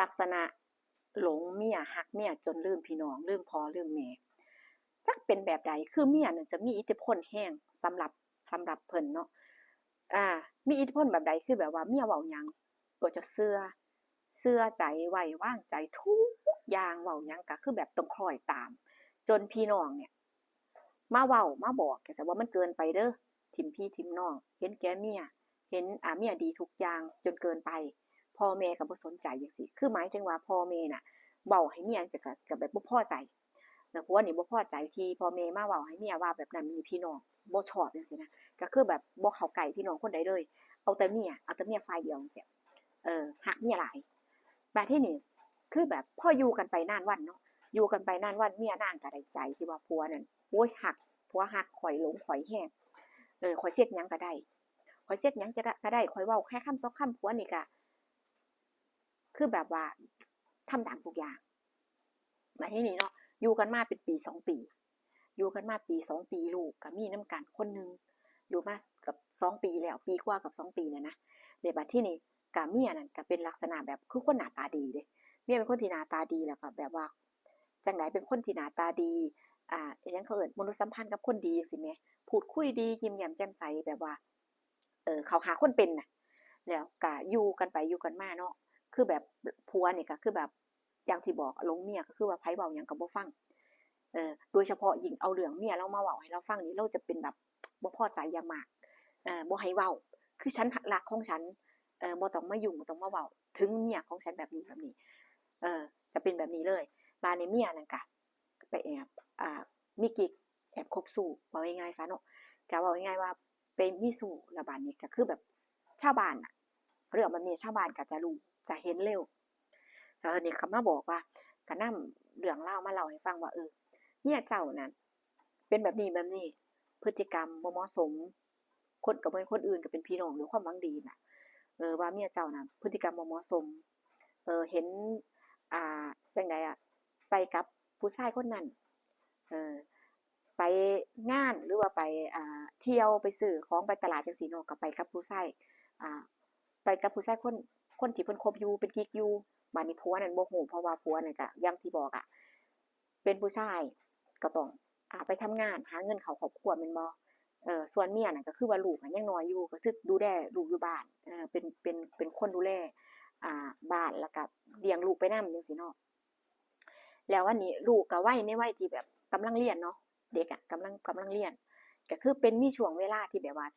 ลักษณะหลงเมียหักเมียจนลืมพี่น้องลืมพ่อลืมแม่จักเป็นแบบใดคือเมียน่ะจะมีอิทธิพลแห้งสำหรับสำหรับเพิ่นเนาะอ่า มีอิทธิพลแบบใดคือแบบว่าเมียเว้าหยังก็จะเชื่อเชื่อใจไว้วางใจทุกอย่างเว้าหยังก็คือแบบต้องคอยตาม จนพี่น้องเนี่ย มาเว้ามาบอกแกว่ามันเกินไปเด้อทิมพี่ทิมน้อง เห็นแก่เมียเห็นอ่าเมียดีทุกอย่างจนเกินไป พ่อแม่ก็บ่สนใจจังซี่คือหมายถึงว่าพ่อแม่น่ะเว้าให้เมียจังก็ก็แบบบ่พอใจแล้วผัวนี่บ่พอใจที่พ่อแม่มาเว้าให้เมียว่าแบบนั้นมีพี่น้องบ่ชอบจังซี่นะก็คือแบบบ่เข้าใกล้พี่น้องคนใดเลย เอาแต่เมียเอาแต่เมียฝ่ายเดียวจังซี่เออฮักเมียหลายบัดที่นี้คือแบบพ่ออยู่กันไปนานวันเนาะอยู่กันไปนานวันเมียนางก็ได้ใจที่ว่าผัวนั่นโอ้ยฮักผัวฮักข่อยหลงข่อยแฮงเออข่อยเฮ็ดยังก็ได้ข่อยเฮ็ดยังจะได้ก็ได้ข่อยเว้าแค่คำสองคำผัวนี่ก็ คือแบบว่าทำตามทุกอย่างมาที่นี่เนาะอยู่กันมาเป็นปีสองปี อยู่กันมาปีสองปีลูกกับมีน้ำกันคนนึงอยู่มากับสองปีแล้วปีกว่ากับสองปีเนี่ยนะเดี๋ยวบัดที่นี่กาเมียนั่นก็เป็นลักษณะแบบคือคนหน้าตาดีเด้เมียเป็นคนที่หน้าตาดีแล้วก็แบบว่าจังไหนเป็นคนที่หน้าตาดีอ่าอย่างเขาเอิ้นมนุษยสัมพันธ์กับคนดีจังซี่พูดคุยดียิ้มแย้มแจ่มใสแบบว่า เออเขาหาคนเป็นนะแล้วก็อยู่กันไปอยู่กันมาเนาะ คือแบบผัวนี่ก็คือแบบอย่างที่บอกลงเมียก็คือว่าไผเว้าหยังก็บ่ฟังเออโดยเฉพาะยิงเอาเรื่องเมียเรามาเว้าให้เราฟังนี่เราจะเป็นแบบบ่พอใจอย่างมากเออบ่ให้เว้า คือฉันรักของฉันเออบ่ต้องมายุ่งบ่ต้องมาเว้าถึงเมียของฉันแบบนี้แบบนี้ เออจะเป็นแบบนี้เลยบาดนี้เมียนั่นก็ไปแอบอ่ามีกิกแอบคบสู่เว้าง่ายๆซะเนาะก็เว้าง่ายๆว่าไปมีสู่แล้วบาดนี้ก็คือแบบชาวบ้านน่ะเรื่องแบบนี้ชาวบ้านก็จะรู้ จะเห็นเร็วแล้วนนี้เขามาบอกว่าก็นำเรื่องเล่ามาเล่าให้ฟังว่าเออเมียเจ้านั้น เป็นแบบนี้แบบนี้ พฤติกรรมบ่เหมาะสม คนกับคนอื่นก็เป็นพี่น้องด้วยความหวังดีน่ะ เออว่าเมียเจ้านั้นพฤติกรรมบ่เหมาะสม เออเห็น อ่าจังไดอะไปกับผู้ชายคนนั้น เออไปงานหรือว่าไปอ่าเที่ยวไปซื้อของไปตลาดจังซี่เนาะก็ไปกับผู้ชายอ่าไปกับผู้ชายคน คนที่เพิ่นคบอยู่เป็นกิ๊กอยู่บัดนี้ผัวนั่นบ่ฮู้เพราะว่าผัวนั่นก็อย่างที่บอกอะเป็นผู้ชายก็ต้องอ่าไปทำงานหาเงินเขาครอบครัวแม่นบ่เอ่อส่วนเมียน่ะก็คือว่าลูกยังน้อยอยู่ก็คือดูแลลูกอยู่บ้านเออเป็นเป็นเป็นคนดูแลอ่าบ้านแล้วก็เลี้ยงลูกไปนำจังซี่เนาะแล้วอันนี้ลูกก็วัยในวัยที่แบบกำลังเรียนเนาะเด็กอะกำลังกำลังเรียนก็คือเป็นมีช่วงเวลาที่แบบว่า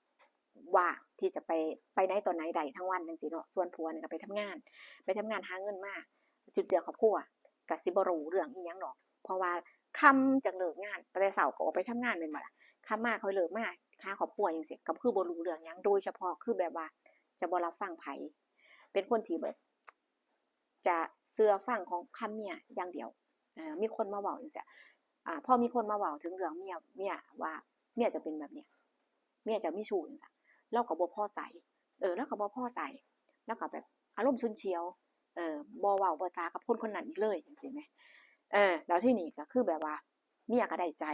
ว่าที่จะไปไปไหนตอนไหนใดทั้งวันจังซี่เนาะส่วนผัวนี่ก็ไปทำงาน ไปทำงานหาเงินมาจุนเจือครอบครัวก็สิบรูเรื่องอีหยังดอก เพราะว่าค่ำจังเลิกงานแต่เช้าก็ออกไปทำงานแม่นบ่ล่ะค่ำมาค่อยเลิกมาหาครอบครัวจังซี่ก็คือบรูเรื่องยังโดยเฉพาะคือแบบว่า จะบรับฟังไผเป็นคนที่แบบจะเชื่อฟังของคำเมียอย่างเดียวอ่อมีคนมาเว้าจังซี่อ่าพอมีคนมาเว้าถึงเรื่องเมียเมียว่าเมียจะเป็นแบบเนี้ยเมียจะไมีชู้จังซี่ เราก็บ่พอใจ เออเราก็บ่พอใจแล้วก็แบบอารมณ์ฉุนเฉียว เออบ่เว้าบ่จากับคนคนนั้นอีกเลยจังซี่แหมเออ แล้วที่นี่ก็คือแบบว่า เมียก็ได้ใจ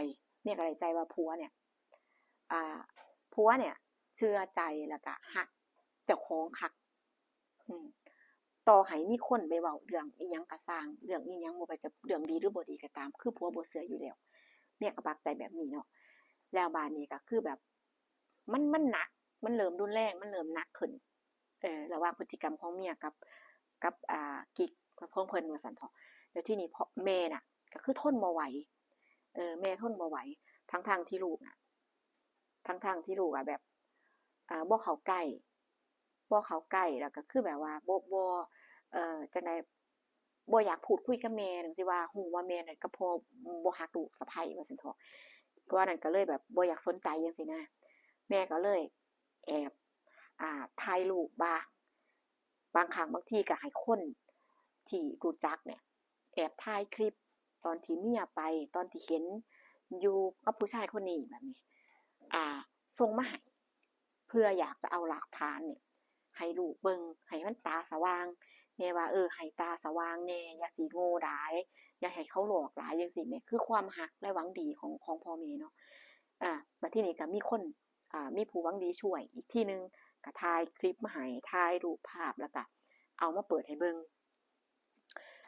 เมียก็ได้ใจว่าผัวเนี่ย อ่าผัวเนี่ย เชื่อใจแล้วก็ฮักเจ้าของคัก อืมต่อให้มีคนไปเว้าเรื่องอีหยังก็สร้างเรื่องอีหยังบ่ว่าจะเรื่องดีหรือบ่ดีก็ตาม คือผัวบ่เชื่ออยู่แล้วเมียก็ปักใจแบบนี้เนาะแล้วบาดนี้ก็คือแบบ มันมันหนัก มันเริ่มรุนแรงมันเริ่มหนักขึ้นเออระหว่างพฤติกรรมของเมียกับกับอ่ากิ๊กของเพิ่นว่าซั่นเถาะแล้วที่นี้พ่อแม่น่ะ ก็คือทนบ่ไหวเออแม่ทนบ่ไหวทั้งๆที่ลูกน่ะทั้งๆที่ลูกอะแบบอ่าบ่เขาใกล้บ่เขาใกล้แล้วก็คือแบบว่าบ่บ่เอ่อจังใดบ่อยากพูดคุยกับแม่จั่งซี้ว่าฮู้ว่าแม่นั่นกับพ่อบ่ฮักลูกสะใภ้ว่าซั่นเถาะก่อนนั้นก็เลยแบบบ่อยากสนใจจังซี้นะแม่ก็เลย แอบอ่าถ่ายรูปบ้างบางครั้งบางทีก็ให้คนที่รู้จักเนี่ยแอบถ่ายคลิปตอนที่เมียไปตอนที่เห็นอยู่กับผู้ชายคนนี้แบบนี้ อ่าส่งมาให้เพื่ออยากจะเอาหลักฐานเนี่ยให้ลูกเบิ่งให้มันตาสว่างแม่ว่าเออให้ตาสว่างแน่อย่าสิโง่หลายอย่าให้เขาหลอกหลายจังซี้แหมคือความรักและหวังดีของของพ่อแม่เนาะอ่าบัดที่นี้ก็มีคน มีผู้วังดีช่วยอีกทีหนึ่งก็ถ่ายคลิปมาให้ถ่ายรูปภาพแล้วก็เอามาเปิดให้เบิ่ง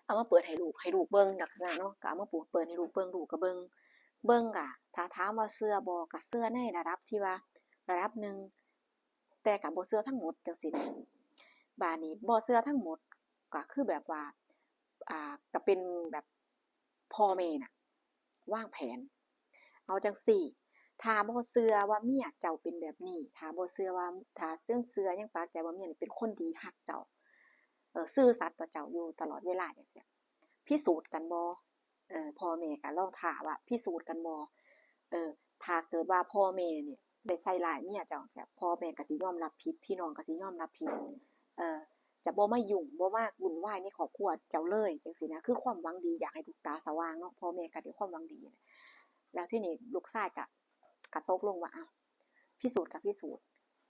เอามาเปิดให้ลูกให้ลูกเบิ่งลักษณะเนาะก็เอามาปูเปิดให้ลูกเบิ่งลูกก็เบิ่งเบิ่งก็ถ้าถามว่าเชื่อบ่ก็เชื่อในระดับที่ว่าระดับหนึ่งแต่ก็บ่เชื่อทั้งหมดจังซี่นะบานี้บ่เชื่อทั้งหมดก็คือแบบว่าอ่าก็เป็นแบบพ่อแม่น่ะว่างแผน เอาจังซี่ ถ้าบ่เชื่อว่าเมียเจ้าเป็นแบบนี้ถ้าบ่เชื่อว่าถ้าเชื่อเชื่อยังปากใจว่าเมียนี่เป็นคนดีฮักเจ้า เออซื่อสัตย์ต่อเจ้าอยู่ตลอดเวลาจังซี่พิสูจน์กันบ่เออพ่อแม่ก็ลองถามว่าพิสูจน์กันบ่เออถ้าเกิดว่าพ่อแม่นี่ได้ใส่ร้ายเมียเจ้าจังซี่พ่อแม่ก็สิยอมรับผิด พี่น้องก็สิยอมรับผิด เออจะบ่มายุ่งบ่มาวุ่นวายในครอบครัวเจ้าเลยจังซี่นะคือความหวังดีอยากให้ลูกตาสว่างเนาะพ่อแม่ก็ด้วยความหวังดี แล้วที่นี้ลูกชายก็ ก็ตกลงว่าอ้าวพิสูจน์ก็พิสูจน์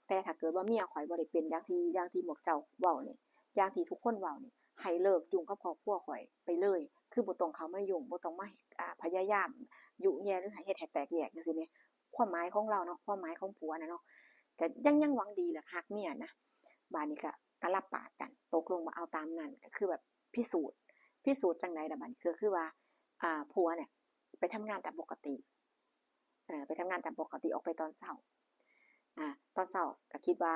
แต่ถ้าเกิดว่าเมียข่อยบ่ได้เป็นอย่างที่อย่างที่หมวกเจ้าเว้าเนี่อย่างที่ทุกคนเว้าเนี่ให้เลิกยุ่งกับครอบครัวข่อยไปเลย คือบ่ต้องเข้ามายุ่งบ่ต้องมาอ่พยายามยุแย่หรือให้เฮ็ดให้แตกแยกจังซี่แหมความหมายของเราเนาะความหมายของผัวนะเนาะก็ยังยังหวังดีแหละฮักเมียนะบัดนี้ก็ก็รับปากกันตกลงว่าเอาตามนั้นก็คือแบบพิสูจน์พิสูจน์จังได๋ล่ะบัดนี้ก็คือว่าอ่าผัวเนี่ยไปทำงานตามปกติ ไปทำงานตามปกติออกไปตอนเช้าอ่าตอนเช้าก็คิดว่า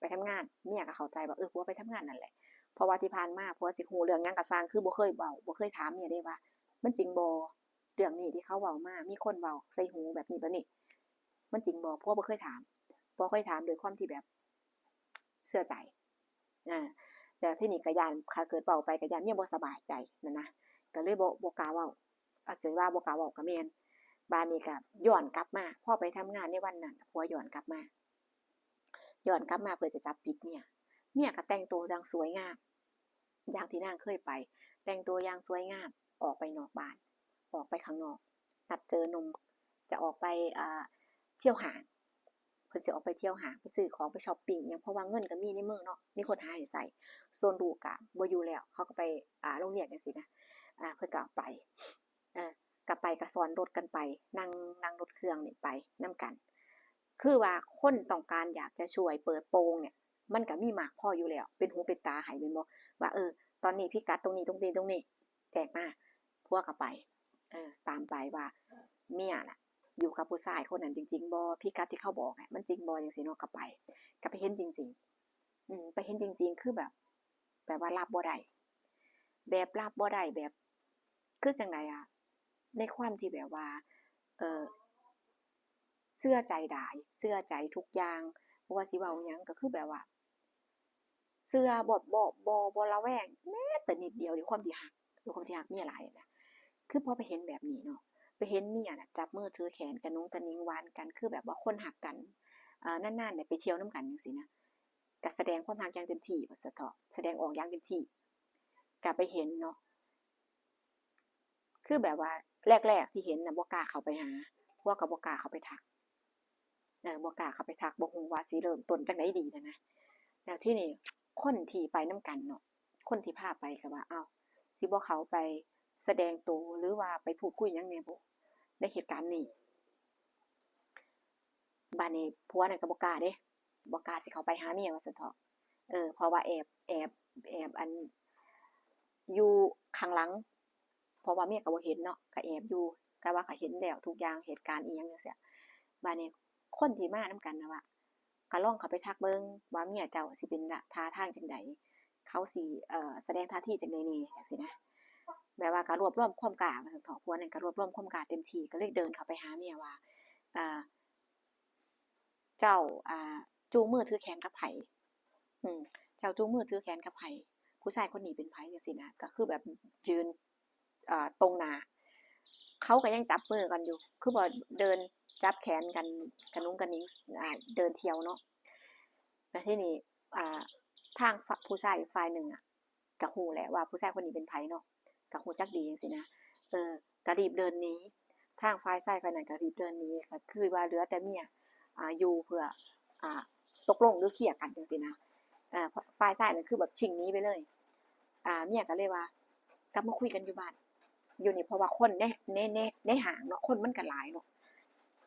ไปทำงานเมียก็เข้าใจว่าเออผัวไปทำงานนั่นแหละเพราะว่าที่ผ่านมาผัวสิฮูเรื่องหยังก็สร้างคือบ่เคยเว้าบ่เคยถามเมียเด้ว่า มันจริงบ่เรื่องนี้ที่เขาเว้ามามีคนเว้าใส่หูแบบนี้แบบนี้ มันจริงบ่ผัวบ่เคยถามบ่เคยถามโดยความที่แบบเชื่อใจอ่าแล้วที่นี้ก็ย้านถ้าเกิดเว้าไปก็ย้านเมียบ่สบายใจนั่นนะก็เลยบ่บ่กล้าเว้าอาจสิว่าบ่กล้าเว้าก็แม่น บัดนี้ก็ย้อนกลับมาพ่อไปทำงานในวันนั้นผัวย้อนกลับมาย้อนกลับมาเพื่อจะจับผิดเมียเมียก็แต่งตัวอย่างสวยงามอย่างที่นางเคยไป แต่งตัวอย่างสวยงามออกไปนอกบ้าน ออกไปข้างนอก นัดเจอนุ่มจะออกไปอ่าเที่ยวหางเพิ่นสิออกไปเที่ยวหางไปซื้อของไปช็อปปิงหยังเพราะว่าเงินก็มีในมือเนาะมีคนหาให้ใช้ส่วนลูกก็บ่อยู่แล้วเขาก็ไปอ่าโรงเรียนจังซี่นะอ่าเพิ่นก็เอาไปเออ ก็ไปก็ซ้อนรถกันไป นั่งนั่งรถเครื่องนี่ไปนํกัน คือว่าคนต้องการอยากจะช่วยเปิดโปงเนี่ย มันก็มีมากพออยู่แล้ว เป็นหูเป็นตาให้แม่นบ่ว่าเออ ตอนนี้พิกัดตรงนี้ตรงนี้ตรงนี้ แจ้งมาผัวก็ไป เออ ตามไปว่าเมียน่ะ อยู่กับผู้ชายคนนั้นจริง ๆบ่พิกัดที่เขาบอกน่ะมันจริงบ่จังซี่เนาะก็ไปก็ไปเห็นจริง ๆ อืมไปเห็นจริง ๆ คือแบบ แบบว่ารับบ่ได้แบบรับบ่ได้แบบคือจังไดอะ ในความที่แบบว่า เออเชื่อใจได้เชื่อใจทุกอย่างบ่ว่าสิเว้าหยังก็คือแบบว่าเชื่อบ่บ่บ่บ่ระแวงแม้แต่นิดเดียวด้วยความที่ฮักด้วยความที่ฮักเมียหลายน่ะคือพอไปเห็นแบบนี้เนาะไปเห็นเมียน่ะจับมือถือแขนกระนุงกระนิงวานกันคือแบบว่าคนฮักกันอ่านานๆเนี่ยไปเที่ยวนํกันจังซี่นะก็แสดงความฮักอย่างเต็มที่ว่าซะเถาะแสดงออกอย่างเต็มที่ก็ไปเห็นเนาะ คือแบบว่าแรกๆที่เห็นน่ะบ่กาเขาไปหาผัวก็บ่กาเขาไปทักเออบ่กาเขาไปทักบ่ฮู้ว่าสิเริ่มต้นจังได๋ดีนั่นะแล้วที่นี่คนที่ไปนํกันเนาะคนที่พาไปก็ว่า เอ้าสิบ่เขาไปแสดงตัวหรือว่าไปพูดคุยยังแหน่บ่ในเหตุการณ์นี้บัดนี้ผัวนั่นก็บ่กาเด้บ่กาสิเขาไปหาเมียว่าซั่นเถาะเออเพราะว่าแอบแอบแอบอันอยู่ข้างหลัง เพราะว่าเมียก็บ่เห็นเนาะก็แอบอยู่ก็ว่าก็เห็นแล้วทุกอย่างเหตุการณ์อิหยังจังซี่บัดนี้คนที่มานํกันนะว่าก็ลองเขาไปทักเบิ่งว่าเมียเจ้าสิเป็นละท่าทางจังใดเขาสิเอ่อแสดงท่าทีจังใดแหน่จังซี้นะแบบว่าก็รวบรวมความกล้าว่าซั่นเถาะผัวนั่นก็รวบรวมความกล้าเต็มที่ก็เลยเดินเข้าไปหาเมียว่าอ่าเจ้าอ่าจูงมือถือแขนกับไผอืมเจ้าจูงมือถือแขนกับไผผู้ชายคนนี้เป็นไผจังซี่นะก็คือแบบยืน ตรงหนาเขาก็ยังจับมือกันอยู่ คือบ่เดินจับแขนกันกระนุงกระนิงเดินเที่ยวเนาะแล้วที่นี่ทางผู้ชายฝ่ายหนึ่งอะก็ฮู้แหละว่าผู้ชายคนนี้เป็นไผเนาะก็ฮู้จักดีจังซี่นะเออก็รีบเดินนี้ทางฝ่ายชายฝ่ายนั้นก็รีบเดินนีก็คือว่าเหลือแต่เมียอ่าอยู่เพื่ออ่าตกลงหรือเคลียร์กันจังซี่นะอ่อฝ่ายชายนั่นคือแบบชิงนี้ไปเลย อ่าเมียก็เลยว่ากลับมาคุยกันอยู่บ้าน อยู่นี่เพราะว่าคนในในในในห้างเนาะคนมันก็หลายเนาะ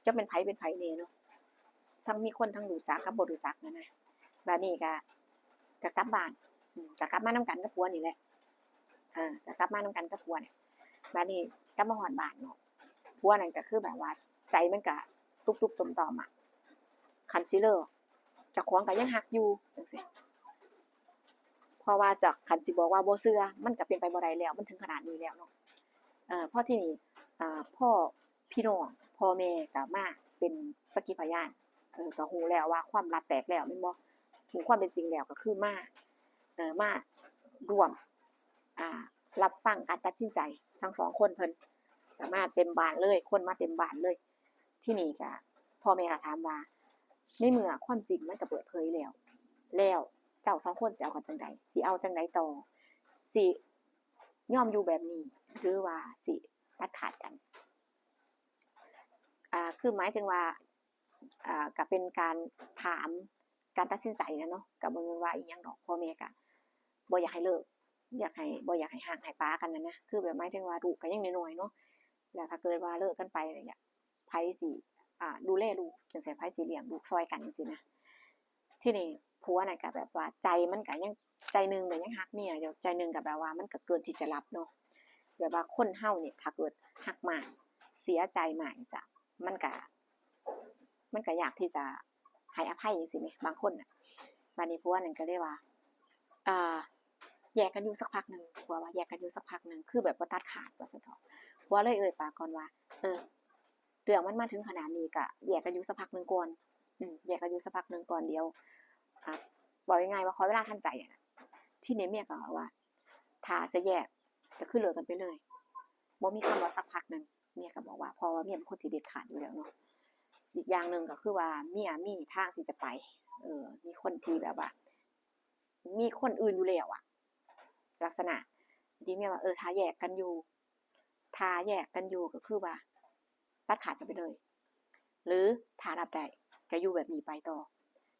จะเป็นไผเป็นไผแน่เนาะทั้งมีคนทั้งรู้จักกับบ่รู้จักนั่นนะบัดนี้ก็ก็กลับบ้านอืมก็กลับมานํกันกับผัวนี่แหละเออก็กลับมานำกันกับผัวเนี่ยบัดนี้กลับมาฮอดบ้านเนาะผัวนั่นก็คือแบบว่า ใจมันก็ตุบๆต่อมอะคันสิเลิกเจ้าของก็ยังฮักอยู่จังซี่เพราะว่าจากคันสิบอกว่าโบเชื่อมันก็เป็นไปบ่ได้แล้ว มันถึงขนาดนี้แล้วเนาะ เอ่อพอที่นี่อ่าพ่อพี่น้องพ่อแม่ก็มาเป็นสกขีพยานเออก็ฮู้แล้วว่าความลับแตกแล้วแม่นบ่ฮู้ความเป็นจริงแล้วก็คือมาเออมาร่วมอ่ารับฟังการตัดสินใจทั้งสองคนเพิ่นก็มาเต็มบ้านเลย คนมาเต็มบ้านเลย ที่นี่ก็พ่อแม่ก็ถามว่าในเมื่อความจริงมันก็เปิดเผยแล้ว แล้วเจ้าสองคนสิเอากันจังใดสิเอาจังใดต่อสิยอมอยู่แบบนี้ หรือว่าสิตัดขาดกันอ่าคือหมายถึงว่าอ่าก็เป็นการถามการตัดสินใจนะเนาะก็บ่แม่นว่าอีหยังดอกพ่อแม่ก็บ่อยากให้เลิกอยากให้บ่อยากให้ห่างให้ป้ากันนั่นะคือแบบหมายถึงว่าลูกก็ยังน้อยๆเนาะแล้วถ้าเกิดว่าเลิกกันไปอะไรอย่างไผสิอ่าดูแลลูกจังซี่ไผสิเลี้ยงลูกซอยกันจังซี่นะที่นี่ผัวน่ะก็แบบว่าใจมันก็ยังใจนึงก็ยังฮักเมียอยู่ใจนึงก็แบบว่ามันก็เกินที่จะรับเนาะ แบบว่าคนเฮาเนี่ยถ้าเกิดฮักมากเสียใจมากจังซี่มันก็มันก็อยากที่จะให้อภัยจังซี่แหมบางคนน่ะบัดนี้ผัวนั่นก็เลยกว่าอ่าแยกกันอยู่สักพักหนึ่งผัวว่าแยกกันอยู่สักพักหนึ่งคือแบบบ่าตัดขาดว่าซั่นเถาะผัวเลยเอ่ยปากก่อนว่า เออเรื่องมันมาถึงขนาดนี้ก็แยกกันอยู่สักพักหนึ่งก่อนอืมแยกกันอยู่สักพักหนึ่งก่อนเดียวบอกยังไงว่าขอเวลาทันใจอะนะที่เนี่เมียก็บอกว่าถ้าจะแยก ก็คือเลิกกันไปเลยบ่มีคำว่าสักพักหนึงเมียก็บอกว่าพอว่าเมียเป็นคนที่เด็ดขาดอยู่แล้วเนาะอีกอย่างหนึ่งก็คือว่าเมียมีทางที่จะไป เออ มีคนที่แบบว่า มีคนอื่นอยู่แล้วอะลักษณะที่เมียว่าเออถ้าแยกกันอยู่ถ้าแยกกันอยู่ก็คือว่าตัดขาดกันไปเลย หรือถ้ารับได้ก็อยู่แบบนี้ไปต่อ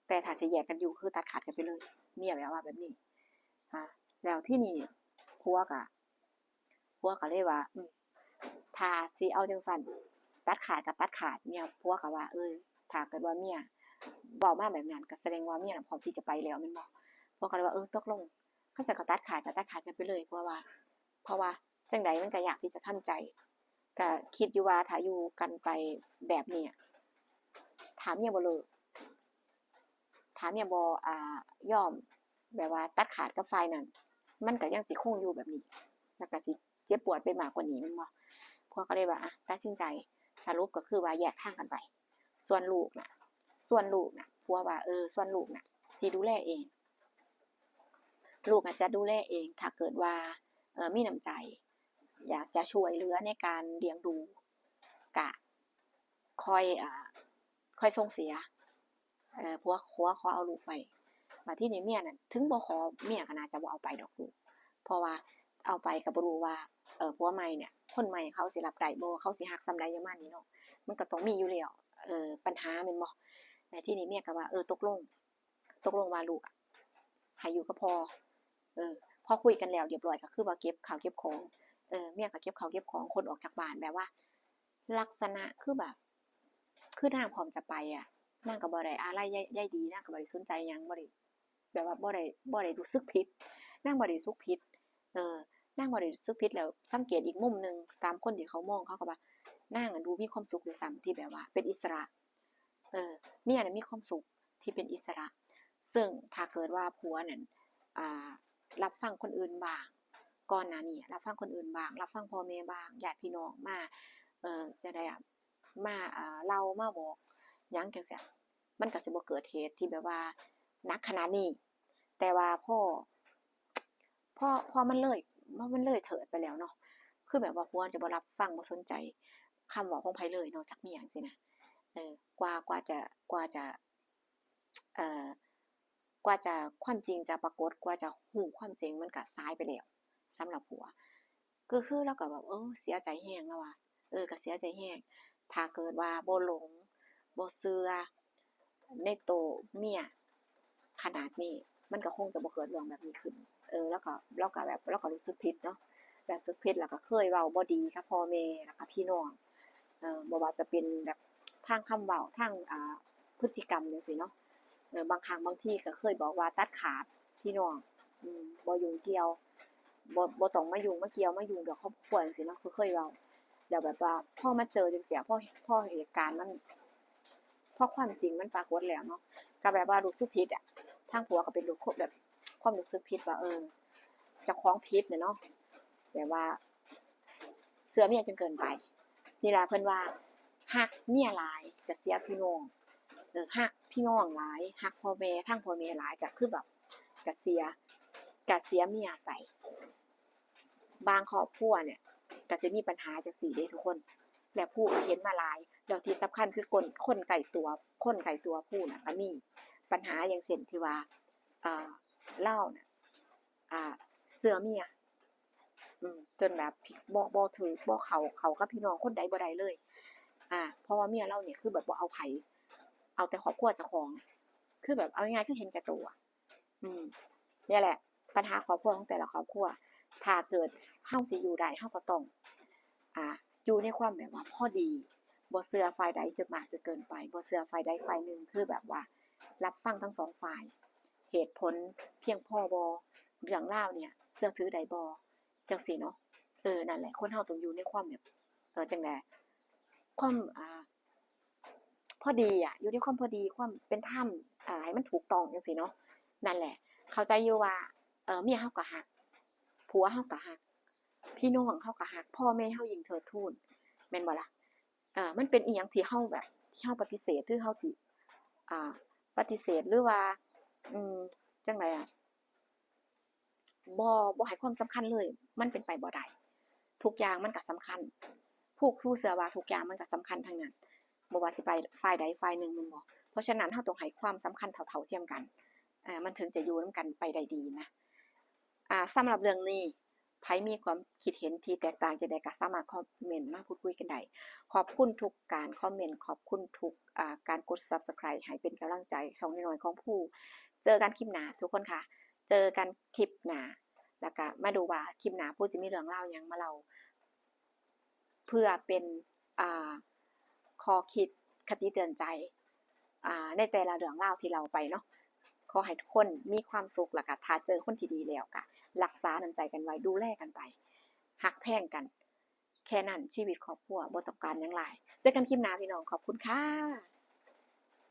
แต่ถ้าจะแยกกันอยู่คือตัดขาดกันไปเลย เมียแบบว่าแบบนี้อะแล้วที่นี่ผัวก็ ผัวก็เลยว่าถ้าสิเอาจังซั่นตัดขาดกับตัดขาดเมียผัวก็ว่า เอ้ยถ้าเกิดว่าเมียเว้ามาแบบนั้นก็แสดงว่าเมียน่ะพร้อมที่จะไปแล้วม่นบ่ผัวก็เลยว่าเออตกลงเขาจะก็ตัดขาดก็ตัดขาดกันไปเลยเพราะว่า เพราะว่าจังใดมันก็อยากที่จะทำใจก็คิดอยู่ว่าถ้าอยู่กันไปแบบนี้อะถ้าเมียบ่เลิกถ้าเมียบ่อ่ายอมแบบว่าตัดขาดกับฝ่ายนั้นมันก็ยังสิคงอยู่แบบนี้แล้วก็สิ เจ็บปวดไปมากกว่านี้ม่นบ่ผัวกก็เลยว่าอะตัดสินใจสรุปก็คือว่าแยกทางกันไป ส่วนลูกน่ะส่วนลูกน่ะผัวว่าเออ ส่วนลูกน่ะสิดูแลเอง ลูกอาจจะดูแลเอง ถ้าเกิดว่าเออมีน้ำใจ อยากจะช่วยเหลือในการเลี้ยงดูกะคอยอ่าคอยส่งเสียเออผัวผัวขอเอาลูกไปมาที่นี่เมียนั่นถึงบ่ขอเมียก็น่าจะบ่เอาไปดอกลูกเพราะว่า เอาไปก็บ่รู้ว่าเออผัวใหม่เนี่ยคนใหม่เขาสิรับได้บ่เขาสิฮักส่ำใดประมานี้เนาะมันก็ต้องมีอยู่แล้วเออปัญหาแม่นบ่แต่ที่นี่เมียก็ว่าเออตกลง ตกลงว่าลูกอะให้อยู่กับพ่อเออพอคุยกันแล้วเรียบร้อยก็คือว่าเก็บข้าวเก็บของเออเมียก็เก็บข้าวเก็บของคนออกจากบ้านแบบว่า ลักษณะคือแบบ คือนางพร้อมจะไปอะนางก็บ่ได้อะไรใยใยดีนางก็บ่ได้สนใจยังบ่ได้แบบว่าบ่ได้บ่ได้รู้สึกผิดนางบ่ได้สึกผิด เออ นางบ่ได้รู้สึกผิดแล้วสังเกตอีกมุมหนึ่งตามคนที่เขามองเขาก็ว่านางอะดูมีความสุขด้วยซ้ำที่แบบว่า เป็นอิสระ เออเมียน่ะมีความสุขที่เป็นอิสระ ซึ่งถ้าเกิดว่าผัวนั่นอ่ารับฟังคนอื่นบ้างก่อนหน้านี้รับฟังคนอื่นบ้าง รับฟังพ่อแม่บ้างญาติพี่น้องมา เออจะได้อะมาอ่าเล่ามาบอกยังจังซี่มันก็สิบ่เกิดเหตุที่แบบว่านักขนาดนี้ แต่ว่าพ่อพ่อพ่อมันเลย มันเลยเถิดไปแล้วเนาะคือแบบว่าผัวจะบรับฟังบ่สนใจคำเว้าของไผเลยเนอกจากเมียจังซี่นะเออกว่ากว่าจะกว่าจะเอ่อกว่าจะความจริงจะปรากฏกว่าจะฮู้ความจริงมันก็สายไปแล้วสำหรับผัวก็คือเราก็แบบเออเสียใจแฮงแล้วว่าเออก็เสียใจแฮงถ้าเกิดว่าบ่หลงบ่เชื่อในโตเมียขนาดนี้มันก็คงจะบ่เกิดเรื่องแบบนี้ขึ้น เออแล้วก็เราก็แบบเราก็รู้สึกผิดเนาะรู้สึกผิดแล้วก็เคยเว้าบ่ดีกับพ่อแม่แล้วก็พี่น้องเอ่อบ่ว่าจะเป็นแบบทางคำเว้าทางอ่าพฤติกรรมจังซี่เนาะเออบางครั้งบางที่ก็เคยบอกว่าตัดขาดพี่น้องอืมบ่ยุ่งเกี่ยวบ่บ่ต้องมายุ่งมาเกี่ยวมายุ่งกับครอบครัวจังซี่เนาะคือเคยเว้าเดี๋ยวแบบว่าพ่อมาเจอจังซี่พอพอเหตุการณ์มันพอความจริงมันปรากฏแล้วเนาะก็แบบว่ารู้สึกผิดอะทางผัวก็เป็นรู้แบบ ความรู้สึกผิดว่าเออเจ้าของผิดเนี่ยเนาะแบบว่า เสือเมียจนเกินไป นี่แหละเพิ่อนว่าฮักเมียหลายก็เสียพี่น้องเออฮักพี่น้องหลายฮักพ่อแม่ทั้งพ่อแม่หลายก็คือแบบก็เสียก็เสียเมียไปบางครอบครัวเนี่ยก็จะมีปัญหาจังซี่เด้ทุกคน และผู้เห็นมาหลายแล้วที่สำคัญคือคนคนไกลตัวคนไกลตัวผู้น่ะก็มีปัญหาอย่างเช่นที่ว่าอ่า เล่าเน่ะอ่า เสือเมียอืมจนแบบบ่บ่ถือบ่เขาเขากับพี่น้องคนใดบ่ได้เลย อ่า เพราะว่าเมียเราเนี่ยคือแบบบ่เอาไผเอาแต่ครอบครัวเจ้าของ คือแบบเอาง่ายๆคือเห็นแก่ตัวอืมเนี่ยแหละ ปัญหาครอบครัวของแต่ละครอบครัว ถ้าเกิดเฮาสิอยู่ได้เฮาก็ต้อง อ่า อยู่ในความแบบว่าพอดีบ่เชื่อฝ่ายใดจนมากจนเกินไปบ่เชื่อฝ่ายใดฝ่ายหนึ่งคือแบบว่า รับฟังทั้งสองฝ่าย เหตุผลเพียงพอบ่เรื่องราเนี่ยเชื่อถือได้บ่จังซี่เนาะเออนั่นแหละคนเฮาต้องอยู่ในความแบบเออจังไดความอ่าพอดีอะอยู่ในความพอดีความเป็นธรรมอ่าให้มันถูกต้องจังซี่เนาะนั่นแหละ เข้าใจอยู่ว่าเออเมียเฮาก็ฮักผัวเฮาก็ฮักพี่น้องเฮาก็ฮักพ่อแม่เฮายิงเทิดทูนแม่นบ่ล่ะเอ่อมันเป็นอิหยังที่เฮาแบบที่เฮาปฏิเสธหรือเฮาสิอ่าปฏิเสธหรือว่า อืมจังใดอะบ่บ่ให้ความสำคัญเลย มันเป็นไปบ่ได้ทุกอย่างมันก็สำคัญ ผู้ผู้เชื่อว่าทุกอย่างมันก็สำคัญทั้งนั้นบ่ว่าสิไปฝ่ายใดฝ่ายหนึ่งม่นบ่เพราะฉะนั้นเราต้องให้ความสำคัญเท่าๆเทียมกันอ่ามันถึงจะอยู่นำกันไปได้ดีนะอ่าสำหรับเรื่องนี้ไผมีความคิดเห็นที่แตกต่างจังใดก็สามารถคอมเมนต์มาพูดคุยกันได้ขอบคุณทุกการคอมเมนต์ขอบคุณทุกอ่าการกด Subscribe ให้เป็นกำลังใจช่องน้อยๆของผู้ เจอกันคลิปหนาทุกคนค่ะ เจอกันคลิปหนาแล้วก็มาดูว่าคลิปหนาผู้จะมีเรื่องราวหยังมาเล่าเพื่อเป็นอ่าข้อคิดคติเตือนใจอ่าในแต่ละเรื่องราที่เราไปเนาะขอให้ทุกคนมีความสุขแล้วก็ถ้าเจอคนที่ดีแล้วก็รักษาน้ำใจกันไว้ดูแลกันไปรักแพงกัน แค่นั้นชีวิตครอบครัวบ่ต้องการยังหลายเจอกันคลิปหน้าพี่น้องขอบคุณค่ะ